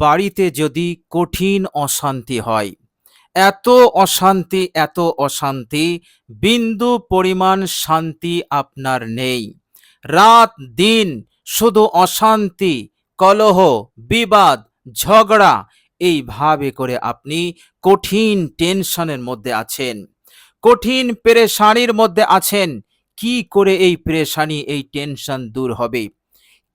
বাড়িতে যদি কঠিন অশান্তি হয়, এত অশান্তি এত অশান্তি, বিন্দু পরিমাণ শান্তি আপনার নেই। রাত, দিন শুধু অশান্তি, কলহ, বিবাদ, ঝগড়া, এইভাবে করে আপনি কঠিন টেনশনের মধ্যে আছেন। কঠিন পেরেশানির মধ্যে আছেন। কি করে এই পেরেশানি, এই টেনশন দূর হবে?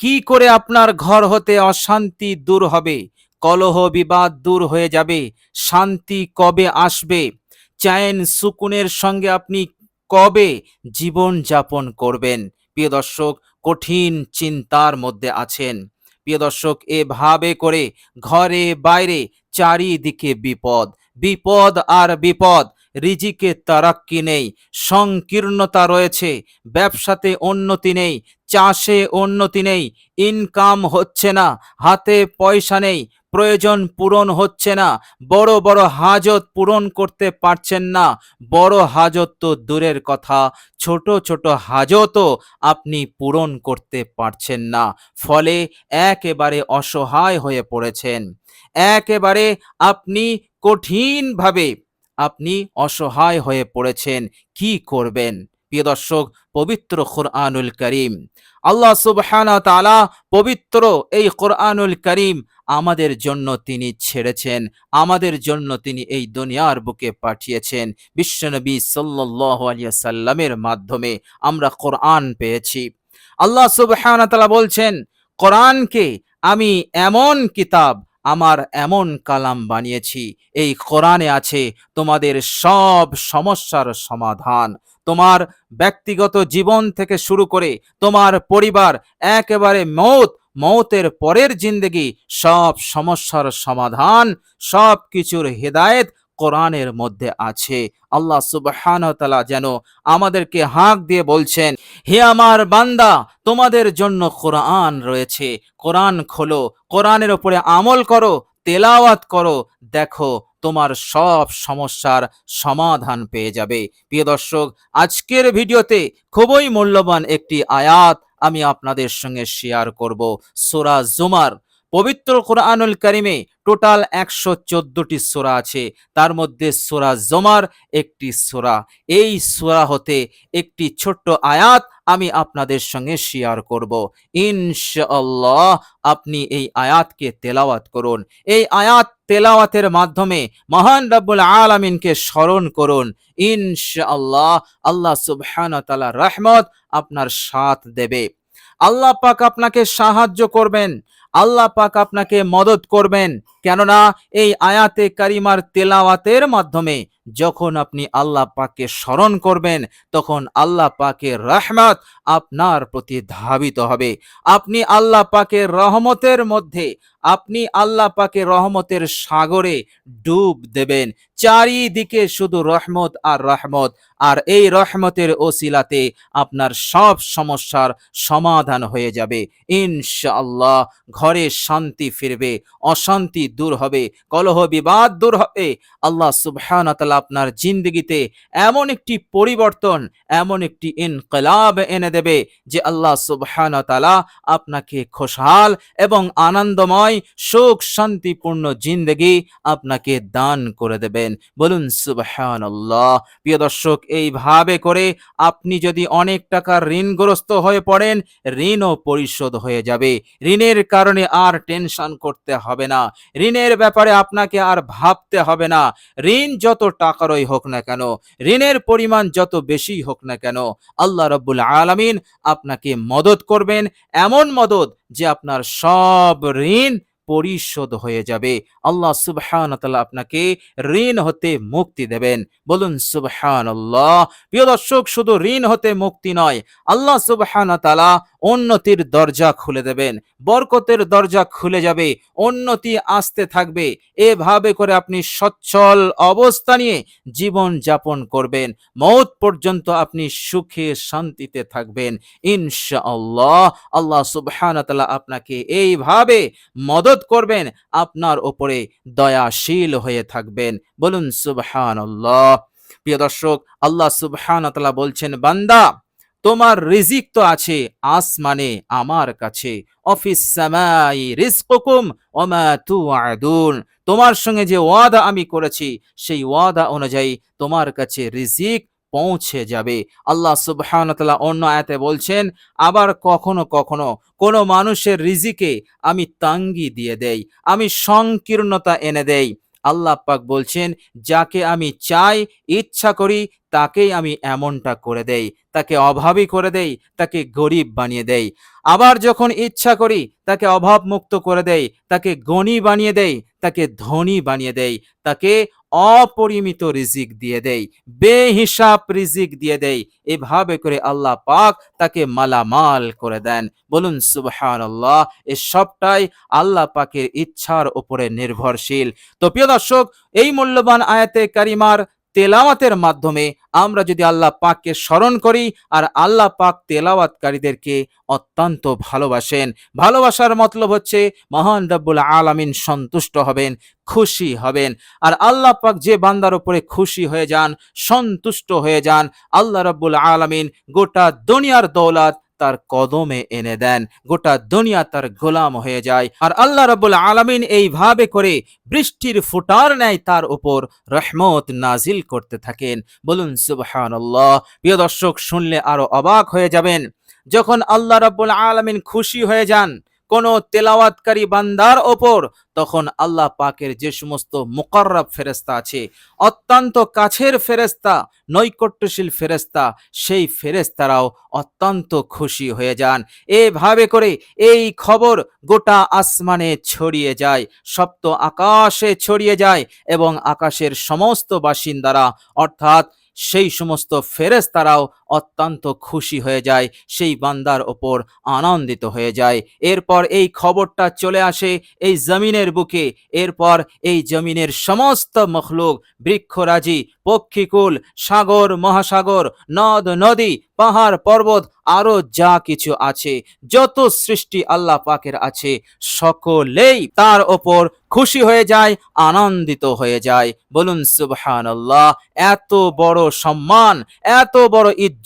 কি করে আপনার ঘর হতে অশান্তি দূর হবে? কলহ বিবাদ দূর হয়ে যাবে। শান্তি কবে আসবে? চায়েন সুকুনের সঙ্গে আপনি কবে জীবন যাপন করবেন? প্রিয় দর্শক, কঠিন চিন্তার মধ্যে আছেন। প্রিয় দর্শক, এভাবে করে ঘরে বাইরে চারিদিকে বিপদ। বিপদ আর বিপদ রিজিকে তারাক্কি নেই। সংকীর্ণতা রয়েছে, ব্যবসাতে উন্নতি নেই চাষে উন্নতি নেই ইনকাম হচ্ছে না, হাতে পয়সা নেই, প্রয়োজন পূরণ হচ্ছে না, বড় বড় হাজত পূরণ করতে পারছেন না, বড় হাজত তো দূরের কথা, ছোট ছোট হাজতও আপনি পূরণ করতে পারছেন না, ফলে একেবারে অসহায় হয়ে পড়েছেন, একেবারে আপনি কঠিনভাবে আপনি অসহায় হয়ে পড়েছেন, কি করবেন? প্রিয় দর্শক, পবিত্র কোরআনুল করিম। আল্লাহ সুবহানা পবিত্র এই কোরআনুল করিম আমাদের জন্য তিনি ছেড়েছেন, আমাদের জন্য তিনি এই দুনিয়ার বুকে পাঠিয়েছেন। বিশ্বনবী আলাইহি সাল্লামের মাধ্যমে আমরা কোরআন পেয়েছি। আল্লাহ সুবহানা তাআলা বলছেন, কোরআনকে আমি এমন কিতাব, আমার এমন কালাম বানিয়েছি। এই কোরআনে আছে তোমাদের সব সমস্যার সমাধান। তোমার ব্যক্তিগত জীবন থেকে শুরু করে তোমার পরিবার, একেবারে মৌত, মৌতের পরের জিন্দগি, সব সমস্যার সমাধান, সব কিছুর হেদায়েত কোরআনের মধ্যে আছে। আল্লাহ সুবহান যেন আমাদেরকে হাঁক দিয়ে বলছেন, হে আমার বান্দা, তোমাদের জন্য কোরআন রয়েছে। কোরআন খোলো, কোরআনের ওপরে আমল করো, তেলাওয়াত করো, দেখো তোমার সব সমস্যার সমাধান পেয়ে যাবে। প্রিয় দর্শক, আজকের ভিডিওতে খুবই মূল্যবান একটি আয়াত আমি আপনাদের সঙ্গে শেয়ার করব। সোরা জুমার, পবিত্র কোরআনুল কারিমে টোটাল একশো চোদ্দটি সোরা আছে। তার মধ্যে সোরা জমার একটি সোরা। এই সোরা হতে একটি ছোট্ট আয়াত আমি আপনাদের সঙ্গে শেয়ার করব। ইনশাআল্লাহ, আপনি এই আয়াতকে তেলাওয়াত করুন। এই আয়াত তেলাওয়াতের মাধ্যমে মহান রব্বুল আলামিনকে স্মরণ করুন। ইনশাআল্লাহ আল্লাহ সুবহানাহু ওয়া তাআলা রহমত আপনার সাথ দেবে। আল্লাহ পাক আপনাকে সাহায্য করবেন। আল্লাহ পাক আপনাকে মদত করবেন। কেননা এই আয়াতে কারিমার তেলাওয়াতের মাধ্যমে যখন আপনি আল্লাহ পাককে স্মরণ করবেন, তখন আল্লাহ পাকের রহমত আপনার প্রতি ধাবিত হবে। আপনি আল্লাহ পাকের রহমতের মধ্যে আপনি আল্লাহ পাকে রহমতের সাগরে ডুব দেবেন। চারিদিকে শুধু রহমত আর রহমত, আর এই রহমতের ওসিলাতে আপনার সব সমস্যার সমাধান হয়ে যাবে। ইনশাআল্লাহ ঘরে শান্তি ফিরবে, অশান্তি দূর হবে, কলহ বিবাদ দূর হবে। আল্লাহ সুবহান আপনার জিন্দগিতে এমন একটি পরিবর্তন, এমন একটি ইনকলাব এনে দেবে যে আল্লাহ সুবহান তালা আপনাকে খুশহাল এবং আনন্দময় সুখ শান্তিপূর্ণ জিন্দগি আপনাকে দান করে দেবেন। বলুন সুবহান আল্লাহ প্রিয় দর্শক, এইভাবে করে আপনি যদি অনেক টাকার ঋণগ্রস্ত হয়ে পড়েন, ঋণও পরিশোধ হয়ে যাবে। ঋণের কারণে আর টেনশন করতে হবে না। ঋণের ব্যাপারে আপনাকে আর ভাবতে হবে না। ঋণ যত টাকারই হোক না কেন, ঋণের পরিমাণ যত বেশি হোক না কেন, আল্লাহ রব্বুল আলামিন আপনাকে মদত করবেন। এমন মদত যে আপনার সব ঋণ পরিশোধ হয়ে যাবে। আল্লাহ সুবহান আপনাকে ঋণ হতে মুক্তি দেবেন। বলুন সুবহান আল্লাহ প্রিয় দর্শক, শুধু ঋণ হতে মুক্তি নয়, আল্লাহ সুবহান তালা উন্নতির দরজা খুলে দেবেন, বরকতের দরজা খুলে যাবে, উন্নতি আসতে থাকবে। এভাবে করে আপনি সচ্ছল অবস্থা নিয়ে জীবন যাপন করবেন। মৌত পর্যন্ত আপনি সুখে শান্তিতে থাকবেন। ইনশাআল্লাহ আল্লাহ সুবহান তালা আপনাকে এইভাবে মদত করবেন, আপনার ওপরে দয়াশীল হয়ে থাকবেন। বলুন সুবহান প্রিয় দর্শক, আল্লাহ সুবহানতালা বলছেন, বান্দা তোমার রিজিক তো আছে আসমানে আমার কাছে। অফিস সামাই রিজকুকুম ওমা তুআদুন। তোমার সঙ্গে যে ওয়াদা আমি করেছি, সেই ওয়াদা অনুযায়ী তোমার কাছে রিজিক পৌঁছে যাবে। আল্লাহ সুবহানাহু অন্য আয়াতে বলছেন, আবার কখনো কখনো কোনো মানুষের রিজিকে আমি তাঙ্গি দিয়ে দেই, আমি সংকীর্ণতা এনে দেই। আল্লাহ পাক বলছেন, যাকে আমি চাই, ইচ্ছা করি, তাকেই আমি এমনটা করে দেই। তাকে অভাবী করে দেই, তাকে গরিব বানিয়ে দেই। আবার যখন ইচ্ছা করি, তাকে অভাব মুক্ত করে দেই, তাকে গণী বানিয়ে দেই, তাকে ধনী বানিয়ে দেই। তাকে অপরিমিত রিজিক দিয়ে দেই, বেহিসাব রিজিক দিয়ে দেই। এভাবে করে আল্লাহ পাক তাকে মালামাল করে দেন। বলুন সুবহান আল্লাহ এ সবটাই আল্লাহ পাকের ইচ্ছার উপরে নির্ভরশীল। তো প্রিয় দর্শক, এই মূল্যবান আয়াতে কারিমার তেলাওয়াতের মাধ্যমে আমরা যদি আল্লাহ পাককে স্মরণ করি আর আল্লাহ পাক তেলাওয়াতকারীদেরকে অত্যন্ত ভালোবাসেন। ভালোবাসার মতলব হচ্ছে মহান রব্বুল আলামিন সন্তুষ্ট হবেন, খুশি হবেন। আর আল্লাহ পাক যে বান্দার উপরে খুশি হয়ে যান, সন্তুষ্ট হয়ে যান, আল্লাহ রব্বুল আলামিন গোটা দুনিয়ার দৌলত তার কদমে এনে দেন। গোটা দুনিয়া তার গোলাম হয়ে যায়। আর আল্লাহ রবুল আলামিন এইভাবে করে বৃষ্টির ফুটার ন্যায় তার উপর রহমত নাজিল করতে থাকেন। বলুন, সুবহানাল্লাহ। প্রিয় দর্শক, শুনলে আরও অবাক হয়ে যাবেন। যখন আল্লাহ রাব্বুল আলামিন খুশি হয়ে যান কোন তেলাওয়াতকারী বান্দার ওপর, তখন আল্লাহ পাকের যে সমস্ত মুকাররব ফেরেস্তা আছে, অত্যন্ত কাছের ফেরেস্তা নৈকট্যশীল ফেরেস্তা সেই ফেরেস্তারাও অত্যন্ত খুশি হয়ে যান। এভাবে করে এই খবর গোটা আসমানে ছড়িয়ে যায়, সপ্ত আকাশে ছড়িয়ে যায় এবং আকাশের সমস্ত বাসিন্দারা, অর্থাৎ সেই সমস্ত ফেরেস্তারাও অত্যন্ত খুশি হয়ে যায়, সেই বান্দার ওপর আনন্দিত হয়ে যায়। এরপর এই খবরটা চলে আসে এই জমিনের বুকে। এরপর এই জমিনের সমস্ত মখলুক, বৃক্ষরাজি, পক্ষীকুল, সাগর, মহাসাগর, নদ, নদী, পাহাড়, পর্বত আরও যা কিছু আছে, যত সৃষ্টি আল্লাহ পাকের আছে, সকলেই তার ওপর খুশি হয়ে যায়, আনন্দিত হয়ে যায়। বলুন সুবহানাল্লাহ, এত বড় সম্মান, এত বড় ইজ্জত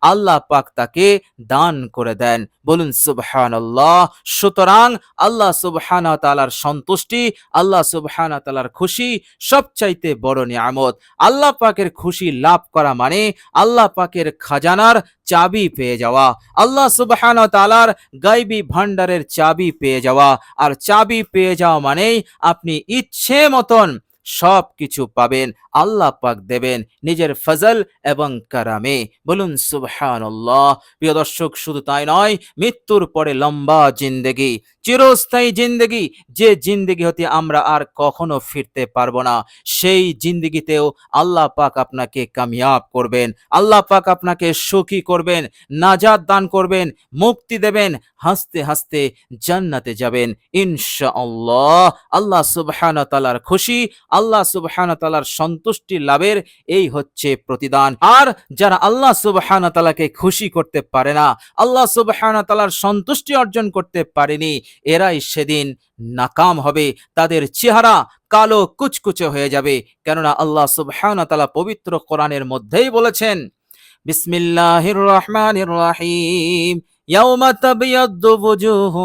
আল্লাহ পাক তাকে দান করে দেন। বলুন, সুবহানাল্লাহ। সুতরাং আল্লাহ সুবহানা তালার সন্তুষ্টি, আল্লাহ সুবহানা তালার খুশি সবচাইতে বড় নিয়ামত। আল্লাহ পাকের খুশি লাভ করা মানে আল্লাহ পাকের খাজানার চাবি পেয়ে যাওয়া। আল্লাহ সুবহান তালার গাইবি ভান্ডারের চাবি পেয়ে যাওয়া। আর চাবি পেয়ে যাওয়া মানেই আপনি ইচ্ছে মতন সব কিছু পাবেন, আল্লাহ পাক দেবেন নিজের ফজল এবং কারামে। বলুন, সুবহানাল্লাহ। প্রিয় দর্শক, শুধু তাই নয়, মৃত্যুর পরে লম্বা জিন্দেগি, চিরস্থায়ী জিন্দেগি, যে জিন্দেগি হতে আমরা আর কখনো ফিরতে পারব না, সেই জিন্দেগিতেও আল্লাহ পাক আপনাকে কামিয়াব করবেন, আল্লাহ পাক আপনাকে সুখী করবেন নাজাদ দান করবেন, মুক্তি দেবেন, হাসতে হাসতে জান্নাতে যাবেন, ইনশাআল্লাহ। আল্লাহ সুবহান তালার খুশি আল্লাহ সুবহান তালার সন্তুষ্টি লাভের এই হচ্ছে প্রতিদান। আর যারা আল্লাহ সুবহান তালাকে খুশি করতে পারে না, আল্লাহ সুবহান তালার সন্তুষ্টি অর্জন করতে পারেনি, এরাই সেদিন নাকাম হবে, তাদের চেহারা কালো কুচকুচে হয়ে যাবে। কেননা আল্লাহ সুবহান তালা পবিত্র কোরআনের মধ্যেই বলেছেন, বিসমিল্লাহির রহমানির রহিম। يوم تبيض وجوه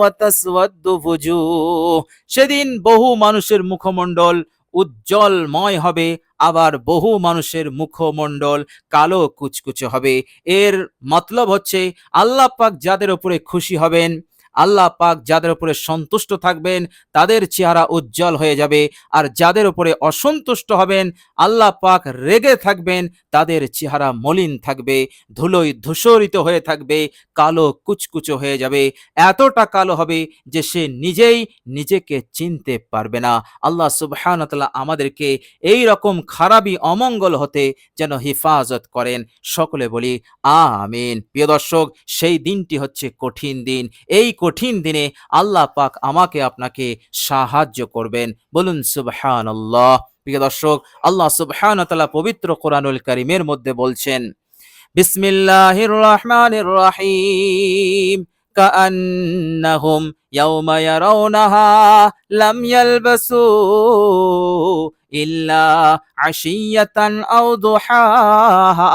وتسود وجوه সেদিন বহু মানুষের মুখমণ্ডল উজ্জ্বলময় হবে আবার বহু মানুষের মুখমণ্ডল কালো কুচকুচে হবে এর মতলব হচ্ছে আল্লাহ পাক যাদের উপরে খুশি হবেন আল্লাহ পাক যাদের উপরে সন্তুষ্ট থাকবেন, তাদের চেহারা উজ্জ্বল হয়ে যাবে। আর যাদের উপরে অসন্তুষ্ট হবেন, আল্লাহ পাক রেগে থাকবেন, তাদের চেহারা মলিন থাকবে, ধুলোয় ধূসরিত হয়ে থাকবে, কালো কুচকুচো হয়ে যাবে। এতটা কালো হবে যে সে নিজেই নিজেকে চিনতে পারবে না। আল্লাহ সুবহানাতাল্লাহ আমাদেরকে এই রকম খারাপই অমঙ্গল হতে যেন হেফাজত করেন। সকলে বলি, আমিন। প্রিয় দর্শক, সেই দিনটি হচ্ছে কঠিন দিন। এই কঠিন দিনে আল্লাহ পাক আমাকে আপনাকে সাহায্য করবেন। বলুন সুবহান আল্লাহ প্রিয় দর্শক, আল্লাহ সুবহান তালা পবিত্র কোরআনুল করিমের মধ্যে বলছেন, বিসমিল্লাহির রহমানির রহিম। কান্নাহুম ইয়াউমা ইয়ারাউনাহা লাম ইয়ালবাসু ইল্লা আশিয়াতান আও দুহাহা।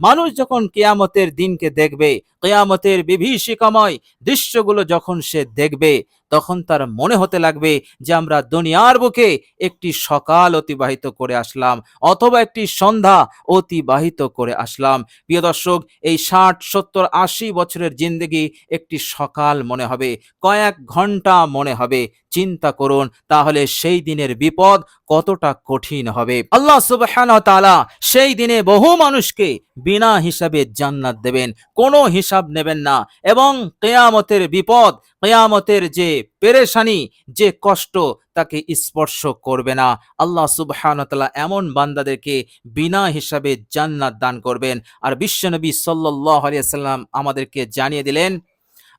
মানুষ যখন কেয়ামতের দিনকে দেখবে কেয়ামতের বিভীষিকাময় দৃশ্যগুলো যখন সে দেখবে তখন তার মনে হতে লাগবে যে আমরা দুনিয়ার বুকে একটি সকাল অতিবাহিত করে আসলাম অথবা একটি সন্ধ্যা অতিবাহিত করে আসলাম। প্রিয় দর্শক, এই ষাট, সত্তর, আশি বছরের জিন্দগি একটি সকাল মনে হবে, কয়েক ঘণ্টা মনে হবে। চিন্তা করুন, তাহলে সেই দিনের বিপদ কতটা কঠিন হবে? আল্লাহ সুবহানাহু ওয়া তাআলা সেই দিনে বহু মানুষকে বিনা হিসাবে জান্নাত দেবেন, কোনো হিসাব নেবেন না এবং কেয়ামতের বিপদ কেয়ামতের যে পেরেশানি, যে কষ্ট তাকে স্পর্শ করবে না। আল্লাহ সুবহানাহু ওয়া এমন বান্দাদেরকে বিনা হিসাবে জান্নাত দান করবেন। আর বিশ্বনবী সাল্লাহ আলিয়া সাল্লাম আমাদেরকে জানিয়ে দিলেন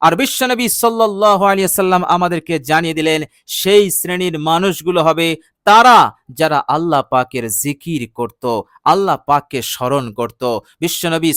আর বিশ্বনবী সাল্লাল্লাহু আলাইহি সাল্লাম আমাদেরকে জানিয়ে দিলেন, সেই শ্রেণির মানুষগুলো হবে তারা যারা আল্লাহ পাকের জিকির করত, আল্লাহ পাককে স্মরণ করত। বিশ্বনবী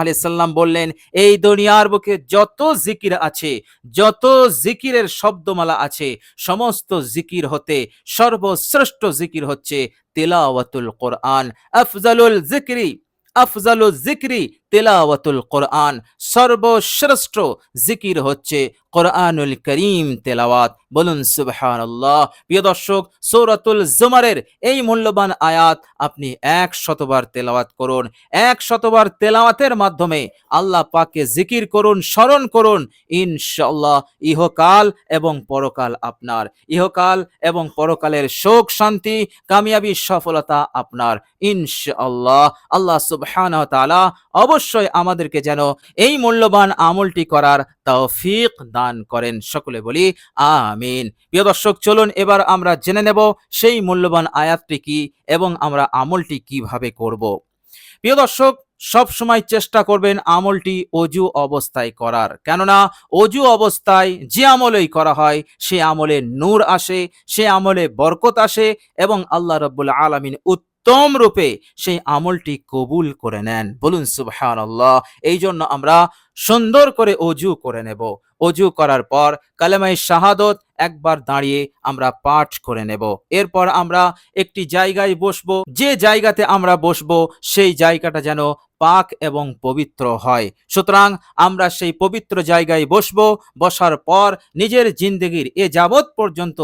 আলাইহি সাল্লাম বললেন, এই দুনিয়ার বুকে যত জিকির আছে, যত জিকিরের শব্দমালা আছে, সমস্ত জিকির হতে, সর্বশ্রেষ্ঠ জিকির হচ্ছে তেলাওয়াতুল কোরআন। আফজালুল জিকরি আফজালুল জিকরি তেলাওয়াতুল কোরআন, সর্বশ্রেষ্ঠ জিকির হচ্ছে কোরআনুল করিম তেলাওয়াত। বলুন সুবহানাল্লাহ। প্রিয় দর্শক, সূরাতুল জুমারের এই মূল্যবান আয়াত আপনি এক শতবার তেলাওয়াত করুন। এক শতবার তেলাওয়াতের মাধ্যমে আল্লাহ পাকে জিকির করুন, স্মরণ করুন ইনশাল্লাহ ইহকাল এবং পরকাল আপনার। ইহকাল এবং পরকালের শোক শান্তি, কামিয়াবি, সফলতা আপনার। ইনশাআল্লাহ। আল্লাহ সুবহানাহু ওয়া তাআলা অবশ্যই আমাদেরকে যেন এই মূল্যবান আমলটি করার তৌফিক দান করেন। সকলে বলি, আমিন। প্রিয় দর্শক, চলুন এবার আমরা জেনে নেব সেই মূল্যবান আয়াতটি কি এবং আমরা আমলটি কীভাবে করব। প্রিয় দর্শক সব সময় চেষ্টা করবেন আমলটি অজু অবস্থায় করার। কেননা, অজু অবস্থায় যে আমলেই করা হয়, সে আমলে নূর আসে, সে আমলে বরকত আসে এবং আল্লাহ রব্বুল আলমিন উত্তম রূপে সেই আমলটি কবুল করে নেন। বলুন সুবহান আল্লাহ এই জন্য আমরা সুন্দর করে অজু করে নেব। অজু করার পর কালেমাই শাহাদত একবার দাঁড়িয়ে আমরা পাঠ করে নেব। এরপর আমরা একটি জায়গায় বসবো। যে জায়গাতে আমরা বসবো, সেই জায়গাটা যেন পাক এবং পবিত্র হয়। সুতরাং আমরা সেই পবিত্র জায়গায় বসবো। বসার পর নিজের জিন্দগির এ যাবৎ পর্যন্ত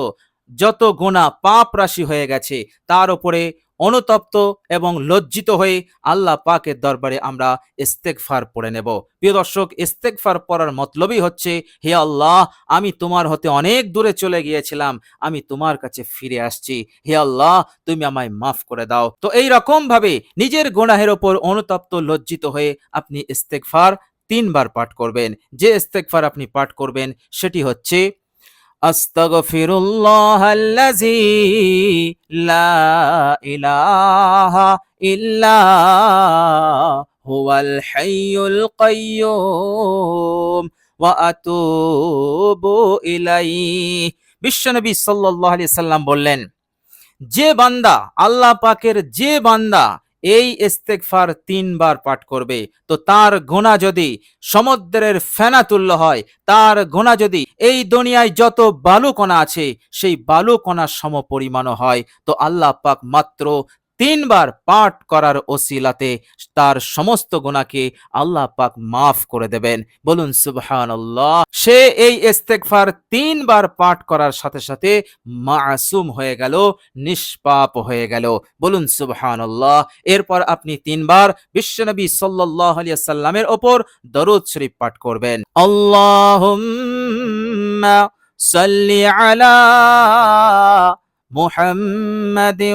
যত গোনা পাপ রাশি হয়ে গেছে, তার উপরে অনুতপ্ত এবং লজ্জিত হয়ে আল্লাহ পাকের দরবারে আমরা ইস্তেকফার পড়ে নেব। প্রিয় দর্শক ইস্তেকফার পড়ার মতলবই হচ্ছে, হে আল্লাহ, আমি তোমার হতে অনেক দূরে চলে গিয়েছিলাম, আমি তোমার কাছে ফিরে আসছি। হে আল্লাহ, তুমি আমায় মাফ করে দাও। তো এই রকম ভাবে নিজের গোনাহের ওপর অনুতপ্ত, লজ্জিত হয়ে আপনি ইস্তেকফার তিনবার পাঠ করবেন। যে ইস্তেকফার আপনি পাঠ করবেন, সেটি হচ্ছে أستغفر الله الذي لا إله إلا هو الحي القيوم وأتوب إليه বিশ্বনবী সাল্লাল্লাহু আলাইহি সাল্লাম বললেন যে বান্দা আল্লাহ পাকের যে বান্দা এই ইস্তেকফার তিনবার পাঠ করবে। তো তার গোনা যদি সমুদ্রের ফেনা তুল্য হয়, তার গোনা যদি এই দুনিয়ায় যত বালুকণা আছে, সেই বালুকণার সম পরিমাণও হয়। তো আল্লাহ পাক মাত্র তিনবার পাঠ করার ওসিলাতে তার সমস্ত গুণাকে আল্লাহ পাক মাফ করে দেবেন। বলুন, সুবহানাল্লাহ। সে এই ইস্তেগফার তিনবার পাঠ করার সাথে সাথে মাসুম হয়ে গেল, নিষ্পাপ হয়ে গেল। বলুন, সুবহানাল্লাহ। এরপর আপনি তিনবার বিশ্বনবী সাল্লাল্লাহু আলাইহি সাল্লামের ওপর দরুদ শরীফ পাঠ করবেন। আল্লাহুম্মা সাল্লি আলা মুহাম্মাদিন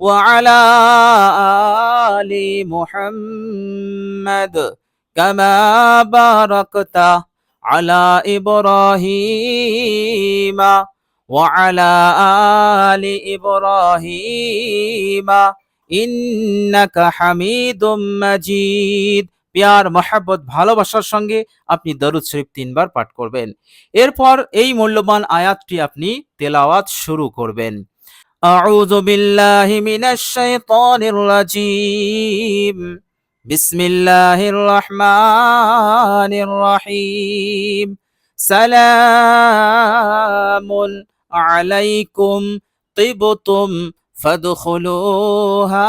وعلى آل محمد كما باركت على إبراهيم وعلى آل إبراهيم إنك حميد مجيد পিয়ার মহাব্বত ভালোবাসার সঙ্গে আপনি দরুদ শরীফ তিনবার পাঠ করবেন এরপর এই মূল্যবান আয়াতটি আপনি তেলাওয়াত শুরু করবেন أعوذ بالله من الشيطان الرجيم بسم الله الرحمن الرحيم سلام عليكم طبتم فادخلوها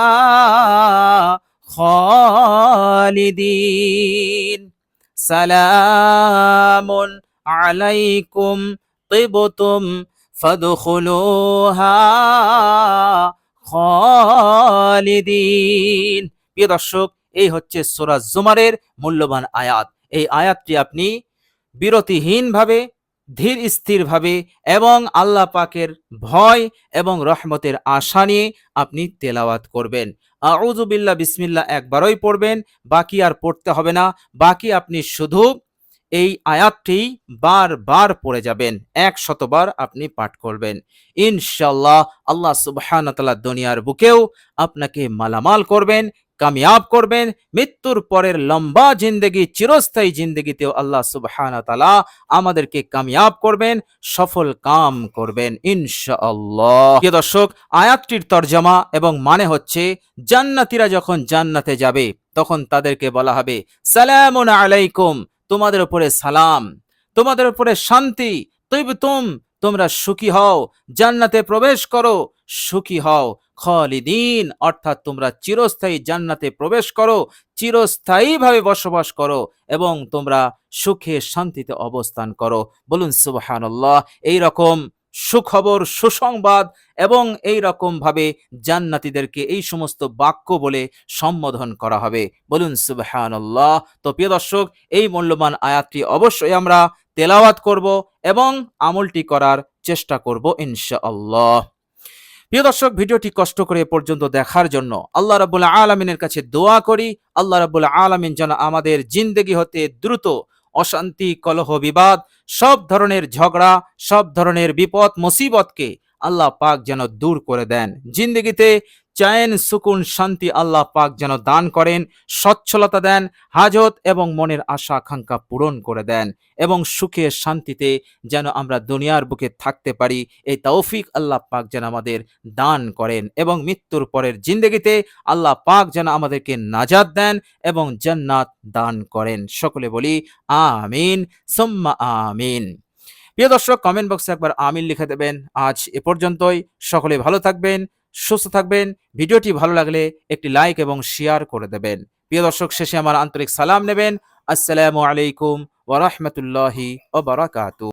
خالدين سلام عليكم طبتم খালিদিন। প্রিয় দর্শক, এই হচ্ছে সোরাজ জুমারের মূল্যবান আয়াত। এই আয়াতটি আপনি বিরতিহীনভাবে, ধীর স্থিরভাবে এবং আল্লাহ পাকের ভয় এবং রহমতের আশা নিয়ে আপনি তেলাওয়াত করবেন। আউজুবিল্লা বিসমিল্লা একবারই পড়বেন, বাকি আর পড়তে হবে না। বাকি আপনি শুধু এই আয়াতটি বারবার পড়ে যাবেন, এক শতবার আপনি পাঠ করবেন। ইনশাল্লাহ আল্লাহ সুবহান দুনিয়ার বুকেও আপনাকে মালামাল করবেন, কামিয়াব করবেন, মৃত্যুর পরের লম্বা জিন্দগি, চিরস্থায়ী জিন্দগিতেও আল্লাহ সুবহান তালা আমাদেরকে কামিয়াব করবেন, সফল কাম করবেন, ইনশাআল্লাহ। প্রিয় দর্শক, আয়াতটির তর্জমা এবং মানে হচ্ছে, জান্নাতীরা যখন জান্নাতে যাবে, তখন তাদেরকে বলা হবে, সালামুন আলাইকুম তোমাদের উপরে সালাম, তোমাদের উপরে শান্তি, তৈব তুম, তোমরা সুখী হও, জান্নাতে প্রবেশ করো, সুখী হও, খলিদিন, অর্থাৎ তোমরা চিরস্থায়ী জান্নাতে প্রবেশ করো, চিরস্থায়ীভাবে বসবাস করো এবং তোমরা সুখে শান্তিতে অবস্থান করো। বলুন সুবহানাল্লাহ এই রকম সুখবর, সুসংবাদ এবং এই রকম ভাবে জান্নাতীদেরকে এই সমস্ত বাক্য বলে সম্বোধন করা হবে। বলুন, সুবহানাল্লাহ। তো প্রিয় দর্শক, এই মূল্যবান আয়াতটি অবশ্যই আমরা তেলাওয়াত করব এবং আমলটি করার চেষ্টা করব ইনশাআল্লাহ। প্রিয় দর্শক, ভিডিওটি কষ্ট করে পর্যন্ত দেখার জন্য আল্লাহ রাবুল্লাহ আলমিনের কাছে দোয়া করি। আল্লাহ রাবুল্লাহ আলমিন যেন আমাদের জিন্দগি হতে দ্রুত অশান্তি, কলহ, বিবাদ, সব ধরনের ঝগড়া, সব ধরনের বিপদ, মুসিবতকে আল্লাহ পাক যেন দূর করে দেন। জিন্দগিতে চায়েন, সুকুন, শান্তি আল্লাহ পাক যেন দান করেন, সচ্ছলতা দেন, হাজত এবং মনের আশা আকাঙ্ক্ষা পূরণ করে দেন এবং সুখে শান্তিতে যেন আমরা দুনিয়ার বুকে থাকতে পারি। এই তৌফিক আল্লাহ পাক যেন আমাদের দান করেন এবং মৃত্যুর পরের জিন্দগিতে আল্লাহ পাক যেন আমাদেরকে নাজাদ দেন এবং জান্নাত দান করেন। সকলে বলি, আমিন, সুম্মা আমিন। প্রিয় দর্শক কমেন্ট বক্সে একবার আমিন লিখে দেবেন। আজ এ পর্যন্তই। সকলে ভালো থাকবেন। সুস্থ থাকবেন। ভিডিওটি ভালো লাগলে একটি লাইক এবং শেয়ার করে দেবেন। প্রিয় দর্শক, শেষে আমার আন্তরিক সালাম নেবেন। আসসালামু আলাইকুম ওরহমতুল্লাহি ওবরাকাতু